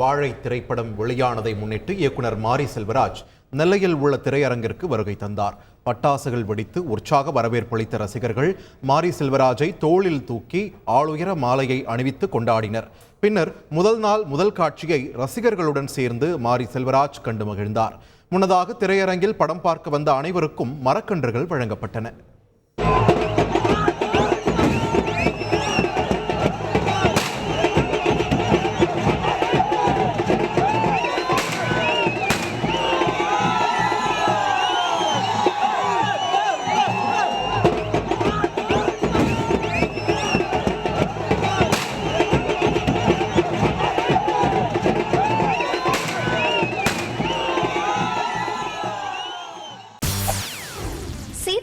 வாழை திரைப்படம் வெளியானதை முன்னிட்டு இயக்குனர் மாரி செல்வராஜ் நெல்லையில் உள்ள திரையரங்கிற்கு வருகை தந்தார். பட்டாசுகள் வெடித்து உற்சாக வரவேற்பளித்த ரசிகர்கள் மாரி செல்வராஜை தோளில் தூக்கி ஆளுயர மாலையை அணிவித்து கொண்டாடினர். பின்னர் முதல் நாள் முதல் காட்சியை ரசிகர்களுடன் சேர்ந்து மாரி செல்வராஜ் கண்டு மகிழ்ந்தார். முன்னதாக திரையரங்கில் படம் பார்க்க வந்த அனைவருக்கும் மரக்கன்றுகள் வழங்கப்பட்டன.